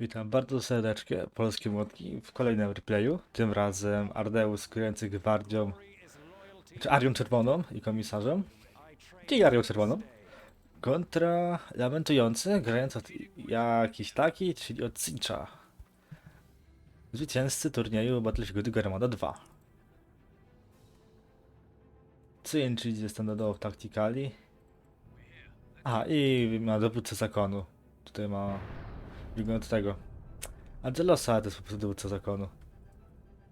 Witam bardzo serdecznie, polskie młotki, w kolejnym replayu. Tym razem Ardeus kierujący gwardią, czy Arią Czerwoną i komisarzem, czyli Arią Czerwoną, kontra lamentujący, grając od jakiś taki, czyli od Cincha. Zwycięzcy turnieju Battlefield Garmada 2. Cinch, ze standardowo w Tacticali. A, i ma dowódcę zakonu. Tutaj ma wygląd tego. Angelosa to jest po prostu dowódca zakonu.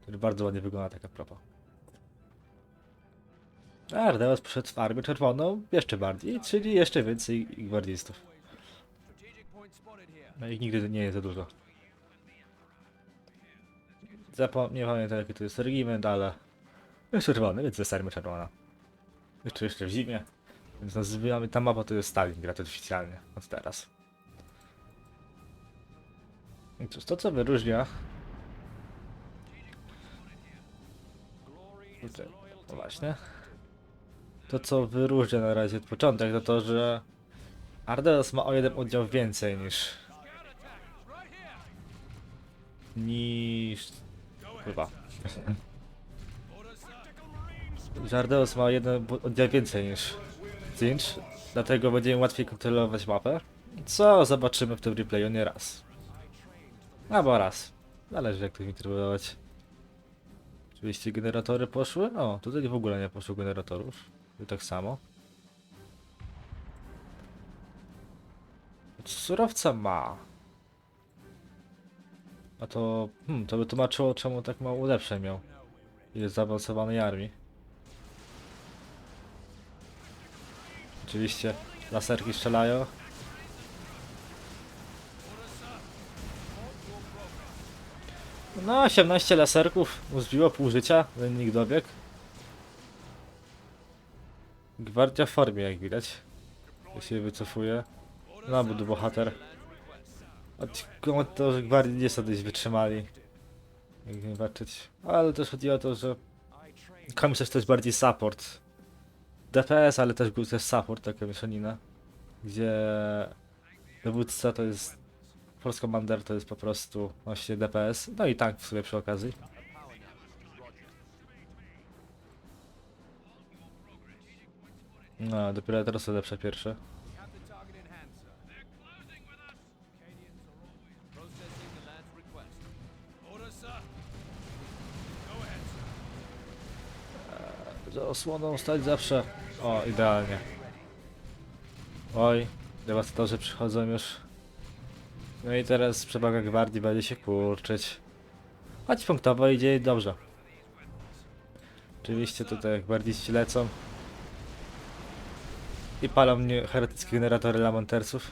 Który bardzo ładnie wygląda tak a propos. A Ardeus poszedł w armię czerwoną jeszcze bardziej, czyli jeszcze więcej gwardzistów. No ich nigdy nie jest za dużo. Zapom nie pamiętam jaki to jest regiment, ale jest czerwony, więc jest armia czerwona. Jeszcze jeszcze w zimie. Więc nazywamy ta mapa to jest Stalingrad oficjalnie od teraz. I cóż, to co wyróżnia... Tutaj, no właśnie. To co wyróżnia na razie od początek to to, że Ardeus ma o jeden oddział więcej niż... niż... chyba. że Ardeus ma jeden oddział więcej niż Cinch, dlatego będziemy łatwiej kontrolować mapę. Co zobaczymy w tym replayu nie raz. Albo raz. Zależy jak to interpretować. Oczywiście generatory poszły. O, tutaj w ogóle nie poszło generatorów. Tu tak samo. Surowca ma. A to... Hmm, to by tłumaczyło czemu tak mało ulepszeń miał. Jest zaawansowanej armii. Oczywiście laserki strzelają. No, 18 laserków uzbiło pół życia, lennik dobieg. Gwardia w formie, jak widać. Ja się wycofuje. No, to bohater. A ci komentatorze gwardii nie dość wytrzymali. Jak nie patrzeć. Ale też chodzi o to, że komisarz to jest bardziej support. DPS, ale też był też support, taka mieszanina. Gdzie dowódca to jest Force Commander to jest po prostu właśnie DPS, no i tank w sobie przy okazji. No, dopiero teraz lepsze pierwsze. Za osłoną stać zawsze. O, idealnie. Oj, dewastatorzy przychodzą już. No i teraz przewaga gwardii będzie się kurczyć. Choć punktowo idzie dobrze. Oczywiście tutaj gwardziści lecą. I palą mnie heretyckie generatory lamontersów.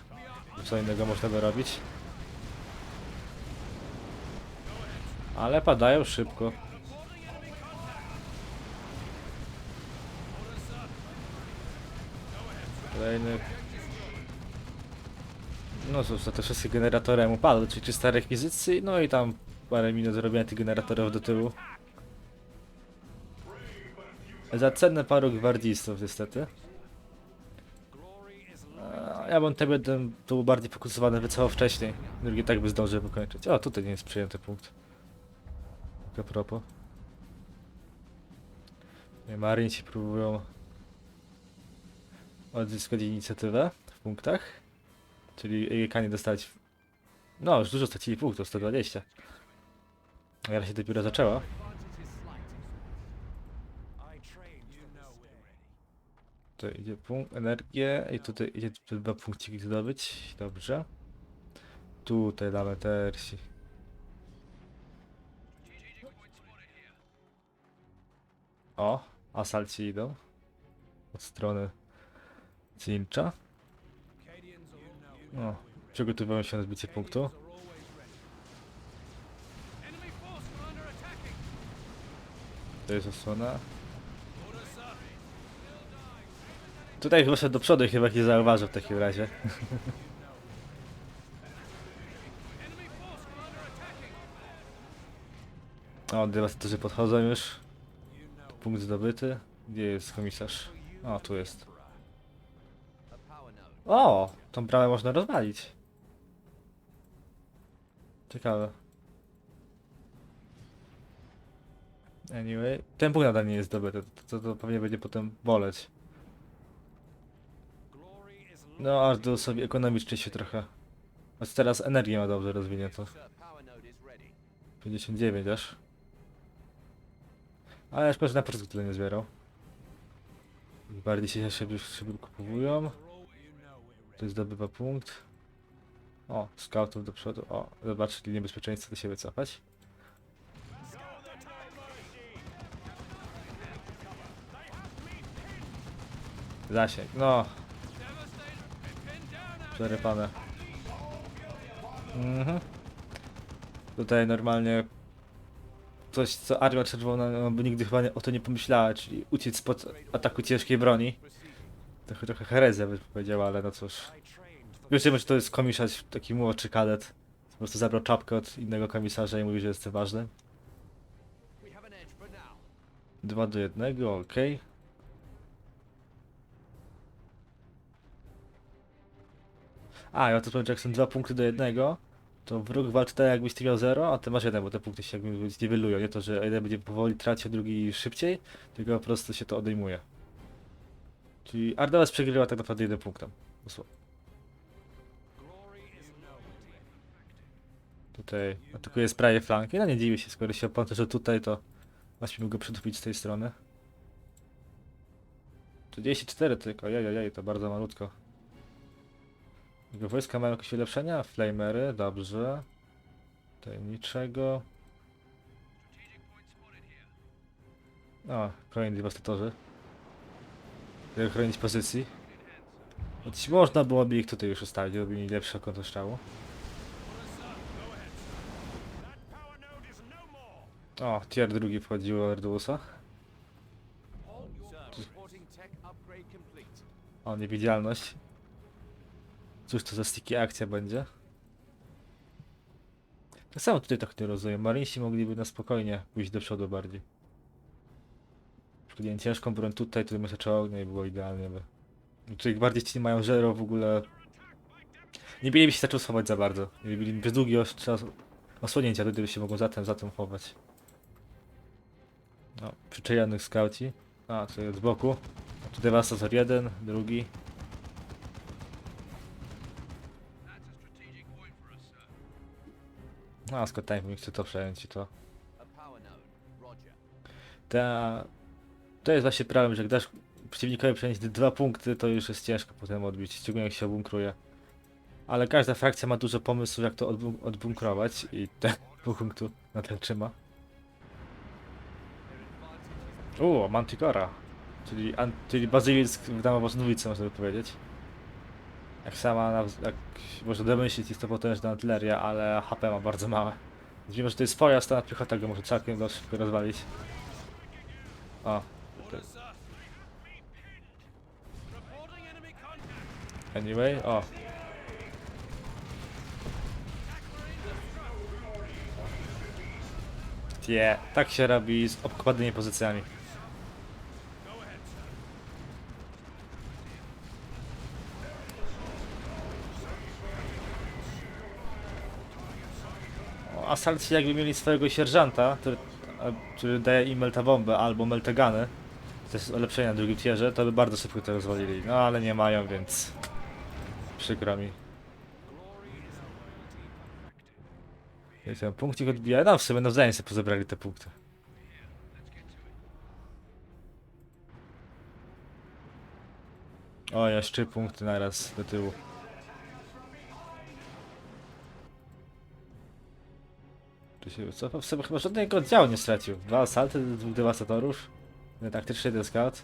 Co innego można by robić. Ale padają szybko. Kolejny no cóż, to te wszystkie generatory mu padły, czyli 300 rekwizycji, no i tam parę minut zrobienia tych generatorów do tyłu. Za cenę paru gwardzistów niestety. Ja bym ten tu był bardziej fokusowany wycofał wcześniej. Drugi tak by zdążył wykończyć. O, tutaj nie jest przyjęty punkt. A propos. Nie, Marinci próbują odzyskać inicjatywę w punktach. Czyli EGK nie dostać. No, już dużo stracili punktów, 120. A ja się dopiero zaczęła. Tutaj idzie punkt, energię i tutaj idzie dwa punkciki zdobyć. Dobrze. Tutaj damy tersi. O, asalci idą. Od strony Cincha. No, przygotowują się na zbicie punktu. To jest osłona. Tutaj chyba do przodu chyba nie zauważył w takim razie. O, dewastatorzy podchodzą już. Punkt zdobyty. Gdzie jest komisarz? O, tu jest. O, tą bramę można rozwalić. Ciekawe. Anyway, ten punkt nadal nie jest dobry, to, to, to pewnie będzie potem boleć. No, aż do sobie ekonomicznie się trochę. Choć teraz energię ma dobrze rozwiniętą. 59 aż. Ale już może na początku tyle nie zbierał. Bardziej się szybko, szybko kupowują. To zdobywa punkt. O, scoutów do przodu. O, zobaczcie niebezpieczeństwo do siebie cofać. Zasięg, no. Przerypane. Mhm. Tutaj normalnie coś, co Armia Czerwona no, by nigdy chyba nie, o to nie pomyślała, czyli uciec spod ataku ciężkiej broni. Trochę, trochę herezja by powiedziała, ale no cóż. Wiecie, że to jest komisarz, taki młodszy kadet. Po prostu zabrał czapkę od innego komisarza i mówi, że jest ważny. 2 do 1, okej. A, ja to powiem, jak są dwa punkty do jednego, to wróg walczy tak jakbyś ty miał 0, a ty masz jeden, bo te punkty się jakby zniwelują. Nie to, że jeden będzie powoli tracił, drugi szybciej, tylko po prostu się to odejmuje. Czyli Ardalas przegrywa tak naprawdę jeden punktem. Dosłownie. Tutaj atakuje z prawej flanki. No nie dziwię się, skoro się opancerzył tutaj, to właśnie mógł go przytupić z tej strony. 34 tylko, jajajaj, to bardzo malutko. Jego wojska mają jakieś ulepszenia? Flamery, dobrze. Tajemniczego. O, kolejni dewastatorzy. Jak chronić pozycji. Choć można byłoby ich tutaj już ustawić, żeby mieli lepsze strzału. O, tier drugi wchodził od Erdusa. O, niewidzialność. Cóż to za sticky akcja będzie? Tak samo tutaj tak nie rozumiem. Marinsi mogliby na spokojnie pójść do przodu bardziej. Przykładzie ciężką broń tutaj, tutaj myślę ognia i było idealnie by. Tutaj bardziej ci nie mają żero w ogóle. Nie mieliby się zaczął schować za bardzo. Nie mieli bez długiego czas osłonięcia, tutaj się mogą zatem, zatem chować. No, przyczajonych skauci. A, tutaj od boku. Tu dewastator jeden, drugi. No, skąd time chce to przejąć i to. Ta... To jest właśnie prawem, że jak dasz przeciwnikowi te dwa punkty, to już jest ciężko potem odbić, szczególnie jak się obunkruje. Ale każda frakcja ma dużo pomysłów, jak to odbun odbunkrować i ten punktu na ten trzyma. O, Manticora. Czyli, czyli bazylisk w Damowosnowicy, można by powiedzieć. Jak sama, jak można domyślić, jest to potężna artyleria, ale HP ma bardzo małe. Więc mimo, że to jest swoja stana piechota, go może całkiem szybko rozwalić. O. Anyway, o. Nie, tak się robi z obkładanymi pozycjami. Asalci jakby mieli swojego sierżanta, który, który daje im meltabombę albo meltagany, to jest ulepszenie na drugim tierze, to by bardzo szybko to rozwalili. No ale nie mają, więc przykro mi. I ten punkcik odbija. No w sumie nawzajem sobie pozebrali te punkty. O, jeszcze punkty naraz do tyłu. Tu się wycofał. W sobie chyba żadnego oddziału nie stracił. Dwa asalty, dwóch dewastatorów. Taktyczny, scout.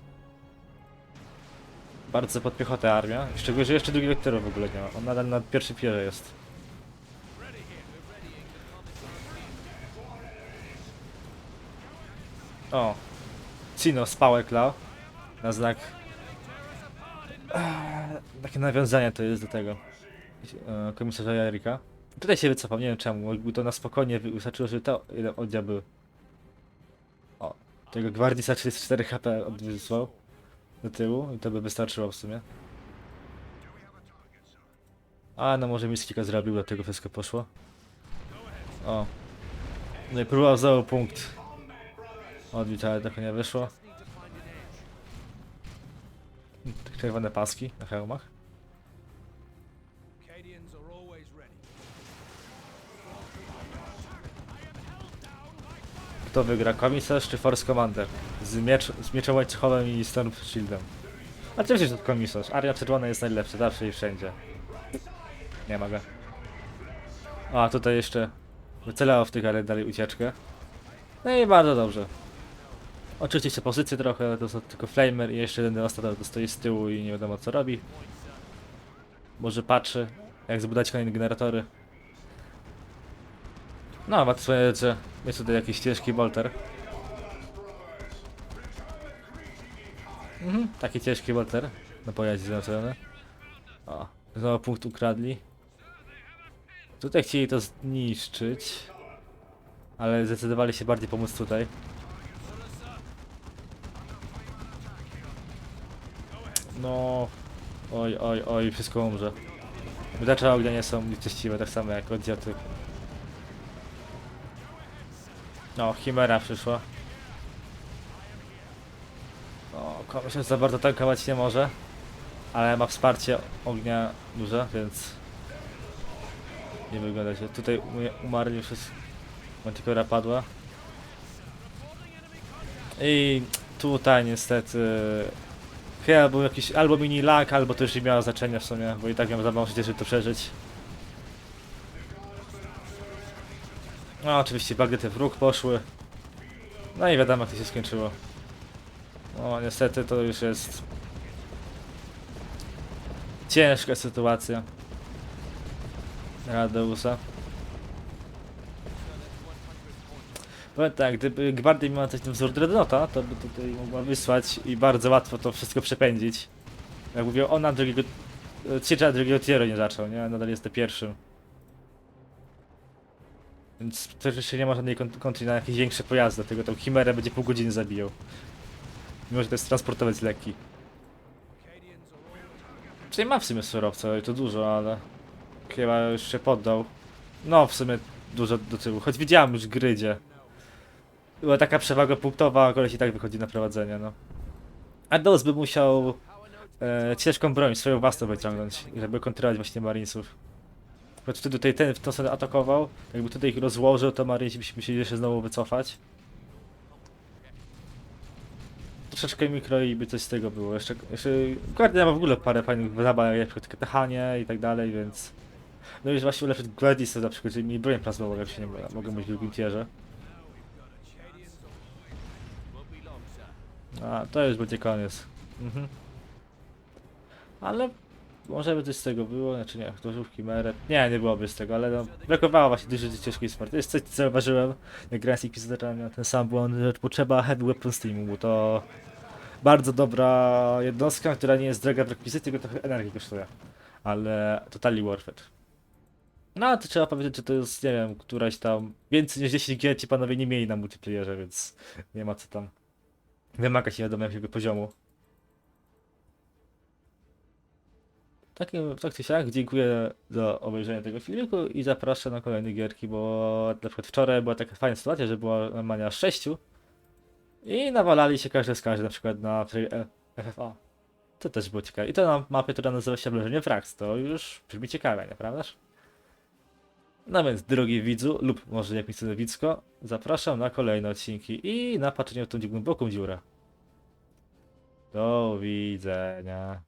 Bardzo pod piechotę armia. Szczególnie, że jeszcze drugiego terroru w ogóle nie ma. On nadal na pierwszym pierze jest. O. Cino z Powerclaw. Na znak... Eee, Takie nawiązanie to jest do tego. e, Komisarza Jarika. Tutaj się wycofał, nie wiem czemu. Jakby to na spokojnie wy- wystarczyło, że to oddział był. Tego Gwardisa 34 HP odwysłał do tyłu i to by wystarczyło w sumie. A no może Mystika zrobił, dlatego wszystko poszło. O. No i próbował znowu punkt. Odbić, ale trochę nie wyszło. Czerwone paski na hełmach. Kto wygra, komisarz czy Force Commander? Z, miecz, z mieczem łańcuchowym i Storm Shieldem. Oczywiście, że to komisarz. Aria czerwona jest najlepsza, zawsze i wszędzie. Nie mogę. A, tutaj jeszcze wycelało w tych, ale dalej ucieczkę. No i bardzo dobrze. Oczywiście jeszcze pozycję trochę, ale to są tylko Flamer i jeszcze jeden ostatnio to stoi z tyłu i nie wiadomo co robi. Może patrzy, jak zbudować kolejne generatory. No, swoje rzeczy. Jest tutaj jakiś ciężki bolter. Mhm, taki ciężki bolter. Na pojaździe znaczony. O, znowu punkt ukradli. Tutaj chcieli to zniszczyć. Ale zdecydowali się bardziej pomóc tutaj. No. Oj, oj, oj, wszystko umrze. Wydacze ognia nie są litościwe, tak samo jak oddziaty. No, Chimera przyszła. O, komuś za bardzo tankować nie może. Ale ma wsparcie ognia duże, więc... Nie wygląda się. Tutaj umarli jest... Manticora padła. I tutaj niestety... Chyba był jakiś albo mini lag, albo to już nie miało znaczenia w sumie, bo i tak miałem za mało życia, żeby to przeżyć. No oczywiście bagiety w róg poszły. No i wiadomo jak to się skończyło. No niestety to już jest ciężka sytuacja. Radeusa. Powiem tak, gdyby Gwardia miała coś ten wzór Dreadnoughta, to by tutaj mogła wysłać i bardzo łatwo to wszystko przepędzić. Jak mówię, ona drugiego... Trzeciego drugiego tieru nie zaczął, nie? Nadal jest pierwszym. Więc też jeszcze nie ma żadnej kont- kontry na jakieś większe pojazdy, dlatego tą Chimerę będzie pół godziny zabijał. Mimo, że to jest transportowiec lekki. Czyli ma w sumie surowca i to dużo, ale chyba już się poddał. No, w sumie dużo do tyłu, choć widziałem już grydzie. Była taka przewaga punktowa, a koleś i tak wychodzi na prowadzenie, no. Ados by musiał e, ciężką broń, swoją własną wyciągnąć, żeby kontrolować właśnie Marinesów. Choć wtedy tutaj ten w tą stronę atakował, jakby tutaj ich rozłożył, to Marinesi byśmy musieli się znowu wycofać. Troszeczkę mikro i by coś z tego było. Jeszcze, jeszcze Guardia ma w ogóle parę fajnych zabaw, jak przykład Katechanie i tak dalej, więc... No i właśnie ulepszyć Guardisy na przykład, czyli mi broń plazmową, jak się nie mylę, mogę być w drugim tierze. A, to już będzie koniec. Mhm. Ale może by coś z tego było, znaczy nie, to żółwki meret. Nie, nie byłoby z tego, ale no, brakowało właśnie dużo ciężkiej smart. To jest coś, co zauważyłem, jak grałem z Inquisitorem, miałem ten sam błąd, że potrzeba Heavy Weapons Teamu, to bardzo dobra jednostka, która nie jest droga w rekwizyty, tylko trochę energii kosztuje. Ale totalnie worth it. No, to trzeba powiedzieć, że to jest, nie wiem, któraś tam, więcej niż 10 gier ci panowie nie mieli na multiplayerze, więc nie ma co tam wymagać nie wiadomo jakiego poziomu. Takim, tak czy siak, dziękuję za obejrzenie tego filmiku i zapraszam na kolejne gierki, bo na przykład wczoraj była taka fajna sytuacja, że była normalnie aż 6 i nawalali się każdy z każdym, na przykład na FFA. To też było ciekawe. I to na mapie, która nazywa się Oblężenie Wrax, to już brzmi ciekawe, nieprawdaż? No więc, drogi widzu, lub może jak mi chce widzko, zapraszam na kolejne odcinki i na patrzenie w tą głęboką dziurę. Do widzenia.